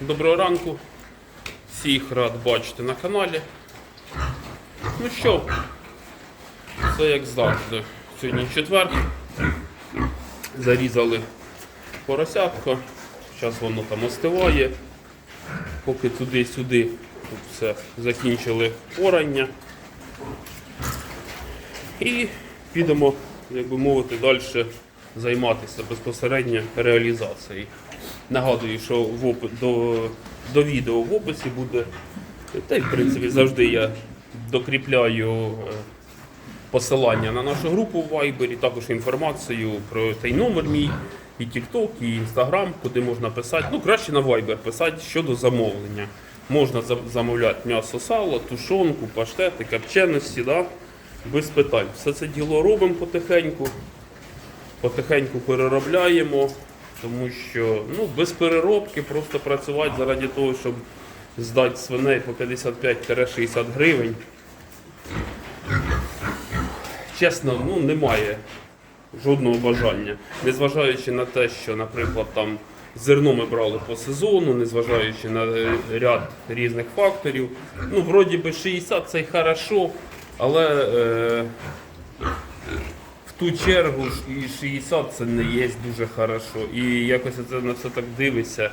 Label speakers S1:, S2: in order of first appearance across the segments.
S1: Доброго ранку. Всіх рад бачити на каналі. Ну що, все як завжди. Сьогодні четвер. Зарізали поросятко. Зараз воно там остиває. Поки туди-сюди тут все закінчили орання. І підемо, як би мовити, далі займатися безпосередньо реалізацією. Нагадую, що в опи- до, до відео в описі буде, та й в принципі завжди я докріпляю е, посилання на нашу групу в Viber, і також інформацію про той номер мій, і TikTok, і Instagram, куди можна писати. Ну, краще на Viber писати щодо замовлення. Можна замовляти м'ясо, сало, тушонку, паштети, копченості, да? без питань. Все це діло робимо потихеньку потихеньку переробляємо, тому що ну, без переробки просто працювати заради того, щоб здати свиней по 55-60 гривень. Чесно, ну немає жодного бажання. Незважаючи на те, що, наприклад, там зерно ми брали по сезону, незважаючи на е, ряд різних факторів. Ну, вроді би 60 це й хорошо, але е, ту чергу ж і 60 це не є дуже хорошо. І якось це на це так дивишся,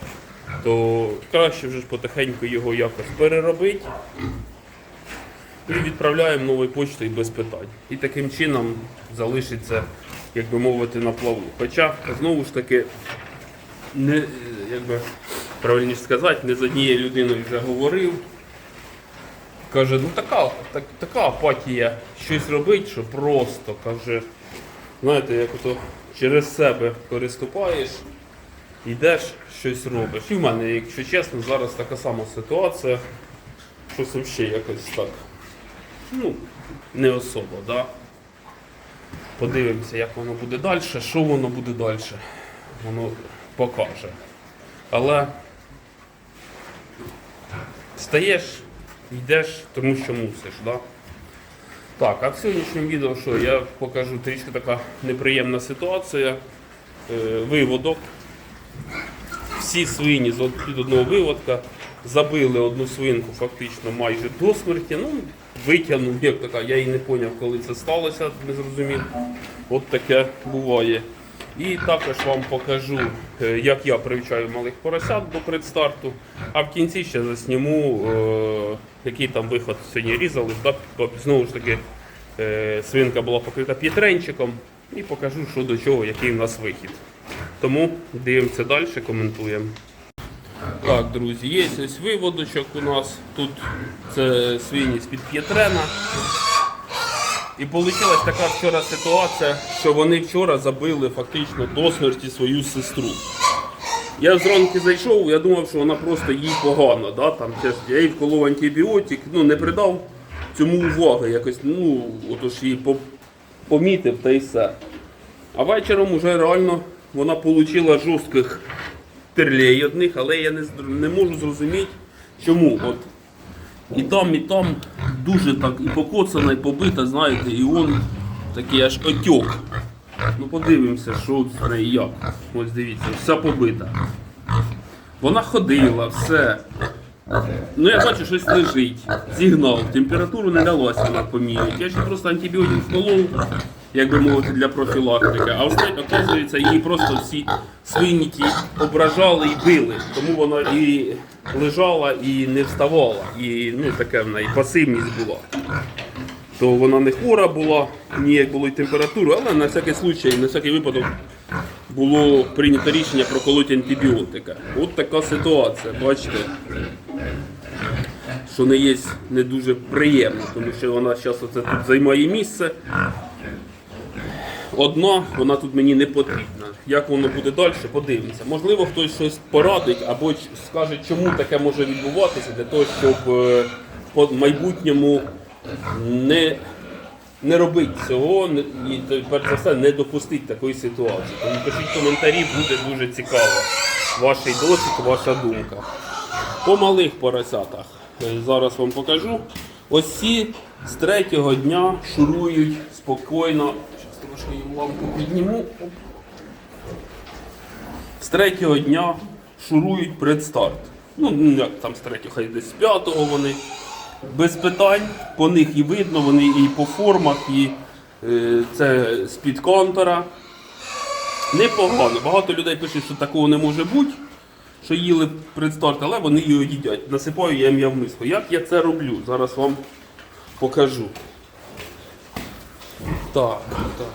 S1: то краще вже ж потихеньку його якось переробити. І відправляємо новою почтою без питань. І таким чином залишиться, як би мовити, на плаву. Хоча, знову ж таки, не, як би правильніше сказати, не з однією людиною вже говорив. Каже, ну така, так, така апатія щось робить, що просто каже, знаєте, як ото через себе переступаєш, йдеш, щось робиш. І в мене, якщо чесно, зараз така сама ситуація, щось взагалі якось так. Ну, не особо, да? Подивимося, як воно буде далі, що воно буде далі. Воно покаже. Але стаєш, йдеш, тому що мусиш, да? Так, а в сьогоднішньому відео що я покажу трішки така неприємна ситуація. Е, виводок. Всі свині з одного виводка забили одну свинку фактично майже до смерті. Ну, витягнув, як така, я і не зрозумів, коли це сталося, не зрозумів. От таке буває. І також вам покажу, е, як я привчаю малих поросят до предстарту. А в кінці ще засніму, е, який там виход сьогодні різали. Знову ж таки, е, свинка була покрита п'ятренчиком. І покажу, що до чого, який в нас вихід. Тому дивимося далі, коментуємо. Так, друзі, є ось виводочок у нас. Тут це свині з-під П'єтрена. І вийшла така вчора ситуація, що вони вчора забили фактично до смерті свою сестру. Я зранку зайшов, я думав, що вона просто їй погано. Да? Там, я їй вколов антибіотик, ну не придав цьому уваги. Якось, ну, отож її помітив та й все. А вечором вже реально вона отримала жорстких терлей одних, але я не, не можу зрозуміти, чому. От і там, і там дуже так і покоцана, і побита, знаєте, і он такий аж отьок. Ну подивимося, що з неї як. Ось дивіться, вся побита. Вона ходила, все. Ну я бачу, щось лежить. Зігнав, температуру не далося вона поміряти. Я ще просто антибіотик вколов, як би мовити, для профілактики. А оказується, її просто всі свині ті ображали і били. Тому вона і лежала, і не вставала. І ну, таке в неї пасивність була. То вона не хвора була, ніяк було й температури, але на всякий случай, на всякий випадок було прийнято рішення проколоти антибіотика. От така ситуація, бачите що не є не дуже приємно, тому що вона зараз оце тут займає місце. Одна, вона тут мені не потрібна. Як воно буде далі, подивимося. Можливо, хтось щось порадить або скаже, чому таке може відбуватися, для того, щоб е, в майбутньому не, не робити цього і перш за все не допустити такої ситуації. Тому пишіть коментарі, буде дуже цікаво. Ваш досвід, ваша думка. По малих поросятах. Е, Зараз вам покажу. Ось ці з третього дня шурують спокійно. Трошки їм лампу підніму. З третього дня шурують предстарт. Ну, ну, як там з третього, хай десь з п'ятого вони. Без питань, по них і видно, вони і по формах, і е, це з-під контура. Непогано. Багато людей пишуть, що такого не може бути, що їли предстарт, але вони його їдять. Насипаю я м'я в миску. Як я це роблю? Зараз вам покажу. Так, так.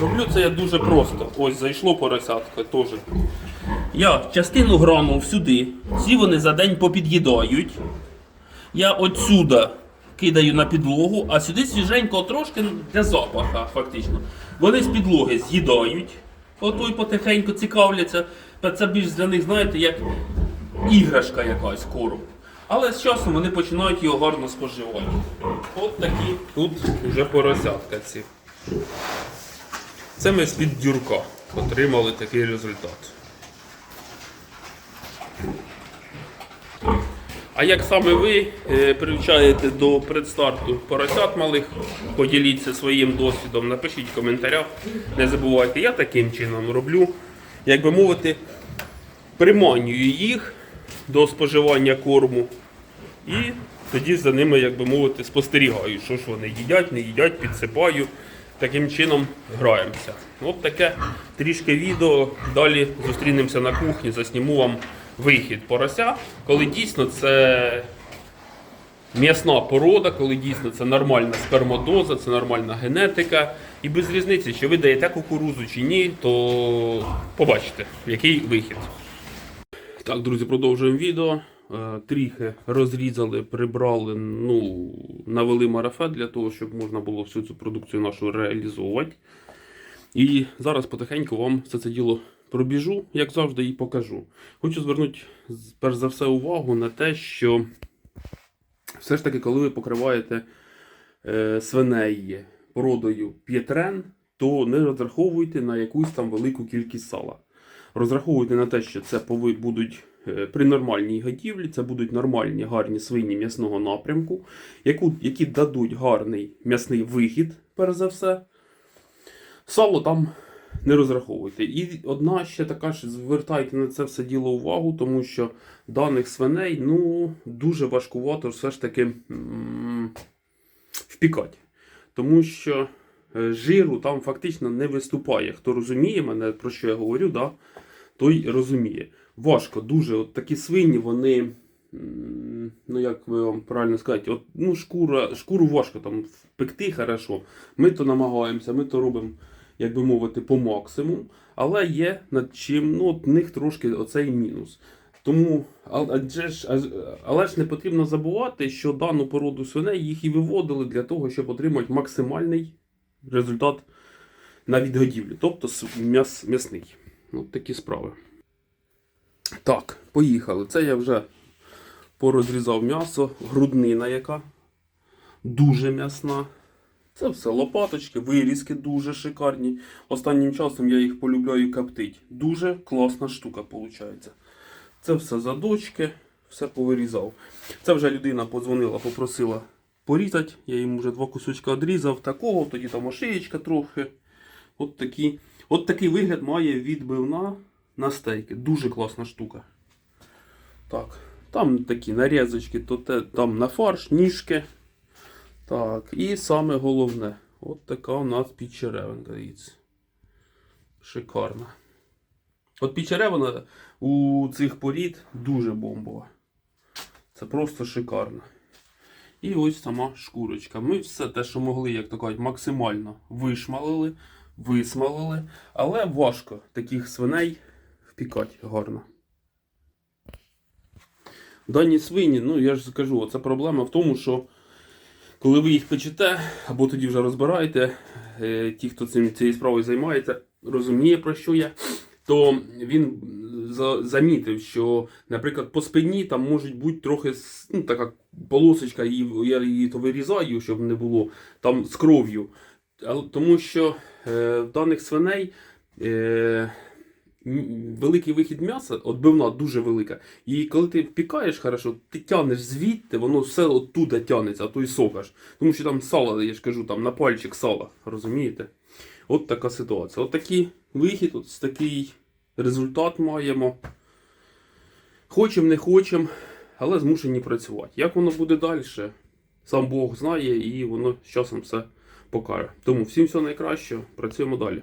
S1: Роблю це я дуже просто. Ось зайшло поросятка теж. Я частину грамів сюди, ці вони за день попід'їдають. Я отсюда кидаю на підлогу, а сюди свіженько трошки для запаха, фактично. Вони з підлоги з'їдають, ото й потихеньку цікавляться. Це більш для них, знаєте, як іграшка якась корм. Але з часом вони починають його гарно споживати. От такі тут вже поросятка ці. Це ми з-під дюрка отримали такий результат. А як саме ви е, привчаєте до предстарту поросят малих, поділіться своїм досвідом, напишіть в коментарях. Не забувайте, я таким чином роблю, як би мовити, приманюю їх до споживання корму і тоді за ними, як би мовити, спостерігаю, що ж вони їдять, не їдять, підсипаю. Таким чином граємося. От таке трішки відео. Далі зустрінемося на кухні, засніму вам вихід порося, коли дійсно це м'ясна порода, коли дійсно це нормальна спермодоза, це нормальна генетика. І без різниці, чи ви даєте кукурузу чи ні, то побачите, який вихід. Так, друзі, продовжуємо відео. Е, Тріхи розрізали, прибрали, ну, навели марафет для того, щоб можна було всю цю продукцію нашу реалізовувати. І зараз потихеньку вам все це діло пробіжу, як завжди, і покажу. Хочу звернути перш за все увагу на те, що все ж таки, коли ви покриваєте е, свиней породою п'єтрен, то не розраховуйте на якусь там велику кількість сала. Розраховуйте на те, що це будуть при нормальній годівлі, це будуть нормальні гарні свині м'ясного напрямку, яку, які дадуть гарний м'ясний вихід, перш за все. Сало там не розраховуйте. І одна ще така ж звертайте на це все діло увагу, тому що даних свиней ну, дуже важкувато все ж таки впікати. Тому що е, жиру там фактично не виступає. Хто розуміє мене, про що я говорю, да, той розуміє. Важко, дуже. От такі свині, вони. Ну, як би вам правильно сказати, от, ну, шкура, шкуру важко там впекти хорошо. Ми то намагаємося, ми то робимо, як би мовити, по максимуму. Але є над чим, ну, от них трошки оцей мінус. Тому, адже ж, але ж не потрібно забувати, що дану породу свиней їх і виводили для того, щоб отримати максимальний результат на відгодівлі, тобто м'яс, м'ясний. От такі справи. Так, поїхали. Це я вже порозрізав м'ясо, груднина яка дуже м'ясна. Це все лопаточки, вирізки дуже шикарні. Останнім часом я їх полюбляю коптить. Дуже класна штука виходить. Це все задочки, все повирізав. Це вже людина подзвонила, попросила порізати. Я їм вже два кусочка відрізав такого, тоді там ошиєчка трохи. От, такі. От такий вигляд має відбивна на стейки. Дуже класна штука. Так, там такі нарізочки, то те, там на фарш, ніжки. Так, і саме головне, от така у нас підчеревинка, дивіться. Шикарна. От підчеревина у цих порід дуже бомбова. Це просто шикарно. І ось сама шкурочка. Ми все те, що могли, як то кажуть, максимально вишмалили, висмалили, але важко таких свиней впікати гарно. Дані свині, ну я ж скажу, це проблема в тому, що коли ви їх печете, або тоді вже розбираєте, е, ті, хто цим, цією справою займається, розуміє про що я, то він замітив, що, наприклад, по спині там може бути трохи ну, така полосочка, і я її то вирізаю, щоб не було там з кров'ю. Тому що е, в даних свиней е, великий вихід м'яса, отбивна дуже велика. І коли ти впікаєш хорошо, ти тянеш звідти, воно все оттуда тянеться, а то й сокаш. Тому що там сало, я ж кажу, там на пальчик сала, розумієте? От така ситуація. От такий вихід, от такий результат маємо. Хочемо, не хочемо, але змушені працювати. Як воно буде далі, сам Бог знає, і воно з часом все покаже. Тому всім всього найкращого, працюємо далі.